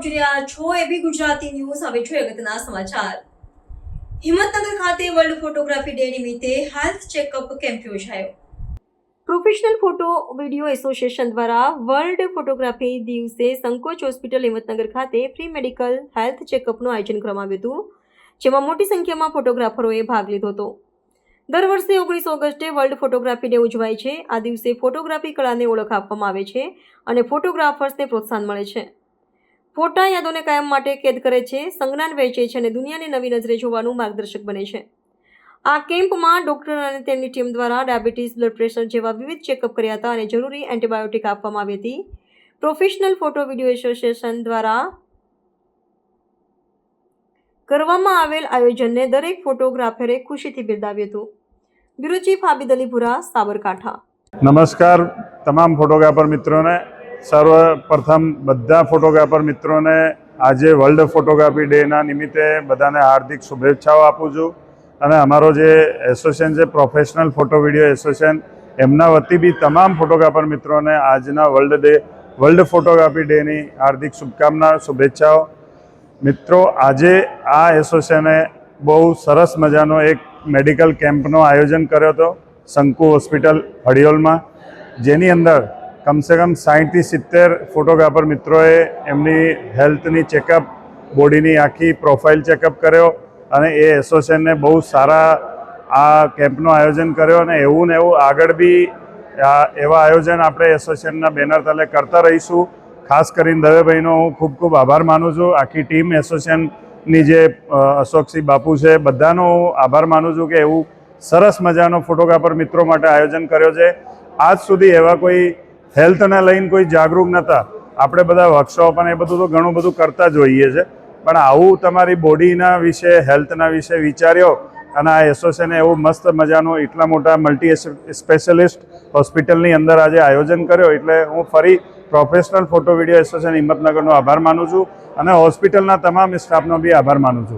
આપ જોઈ રહ્યા છો એબી ગુજરાતી ન્યૂઝ. હવે છે અગત્યના સમાચાર. હિંમતનગર ખાતે વર્લ્ડ ફોટોગ્રાફી ડે નિમિત્તે હેલ્થ ચેકઅપ કેમ્પ યોજાયો. પ્રોફેશનલ ફોટો વિડિયો એસોસિએશન દ્વારા વર્લ્ડ ફોટોગ્રાફી દિવસે સંકોચ હોસ્પિટલ હિંમતનગર ખાતે ફ્રી મેડિકલ હેલ્થ ચેકઅપનું આયોજન કરવામાં આવ્યું હતું, જેમાં મોટી સંખ્યામાં ફોટોગ્રાફરોએ ભાગ લીધો હતો. દર વર્ષે ઓગણીસ ઓગસ્ટે વર્લ્ડ ફોટોગ્રાફી ડે ઉજવાય છે. આ દિવસે ફોટોગ્રાફી કળાને ઓળખ આપવામાં આવે છે અને ફોટોગ્રાફર્સને પ્રોત્સાહન મળે છે. ફોટા યાદોને કાયમ માટે કેદ કરે છે, સંજ્ઞાન વહેંચે છે અને દુનિયાને નવી નજરે જોવાનું માર્ગદર્શક બને છે. આ કેમ્પમાં ડોક્ટર અને તેમની ટીમ દ્વારા ડાયાબિટીસ બ્લડ પ્રેશર જેવા વિવિધ ચેકઅપ કર્યા હતા અને જરૂરી એન્ટીબાયોટિક આપવામાં આવી હતી. પ્રોફેશનલ ફોટો વીડિયો એસોસિએશન દ્વારા કરવામાં આવેલ આયોજનને દરેક ફોટોગ્રાફરે ખુશીથી બિરદાવ્યું હતું. Bureau chief Abid Alipura Sabarkantha. નમસ્કાર તમામ ફોટોગ્રાફર મિત્રોને. સર્વપ્રથમ બધા ફોટોગ્રાફર મિત્રોને આજે વર્લ્ડ ફોટોગ્રાફી ડેના નિમિત્તે બધાને હાર્દિક શુભેચ્છાઓ આપું છું. અને અમારો જે એસોસિએશન છે, પ્રોફેશનલ ફોટો વીડિયો એસોસિએશન, એમના વતી બી તમામ ફોટોગ્રાફર મિત્રોને આજના વર્લ્ડ ડે, વર્લ્ડ ફોટોગ્રાફી ડેની હાર્દિક શુભકામના, શુભેચ્છાઓ. મિત્રો, આજે આ એસોસિએશને બહુ સરસ મજાનો એક મેડિકલ કેમ્પનો આયોજન કર્યો હતો, શંકુ હોસ્પિટલ હડિયોલમાં જેની અંદર કમસે કમ સાહીઠથી સિત્તેર ફોટોગ્રાફર મિત્રોએ એમની હેલ્થની ચેકઅપ બોડીની આખી પ્રોફાઇલ ચેકઅપ કર્યો અને એ એસોસિએશનને બહુ સારા આ કેમ્પનું આયોજન કર્યો અને એવું ને એવું આગળ બી આ એવા આયોજન આપણે એસોસિએશનના બેનર તલે કરતા રહીશું. ખાસ કરીને દવેભાઈનો હું ખૂબ ખૂબ આભાર માનું છું. આખી ટીમ એસોસિએશનની જે અશોકસિંહ બાપુ છે, બધાનો હું આભાર માનું છું કે એવું સરસ મજાનો ફોટોગ્રાફર મિત્રો માટે આયોજન કર્યો છે. આજ સુધી એવા કોઈ હેલ્થને લઈને કોઈ જાગૃત નહોતા. આપણે બધા વર્કશોપ અને એ બધું તો ઘણું બધું કરતા જ હોઈએ છે પણ આવું તમારી બોડીના વિશે, હેલ્થના વિશે વિચાર્યો અને આ એસોસિએશને એવું મસ્ત મજાનું એટલા મોટા મલ્ટી સ્પેશિયલિસ્ટ હોસ્પિટલની અંદર આજે આયોજન કર્યો. એટલે હું ફરી પ્રોફેશનલ ફોટો વીડિયો એસોસિએશન હિંમતનગરનો આભાર માનું છું અને હોસ્પિટલના તમામ સ્ટાફનો બી આભાર માનું છું.